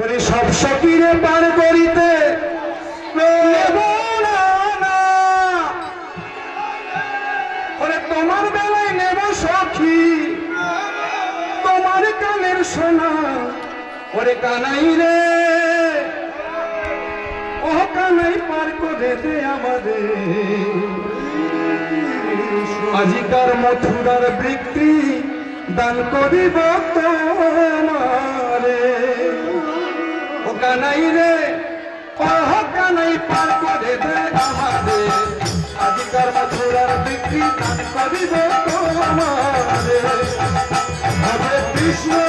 ওরে সব সকিরে পার করিতে তোমার বেলায় নেব সখী, তোমার কানের সোনা। ওরে কানাই রে ও কানাই পার করে দে আমাদের। আজিকার মথুরার বৃত্তি দান করিব তোমারে। কানাই রে ও কানাই পার করে দে আমাদের আজিকার মথুরার বিক্রি দান করিব তোমারে কৃষ্ণ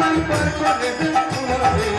নাই পার করে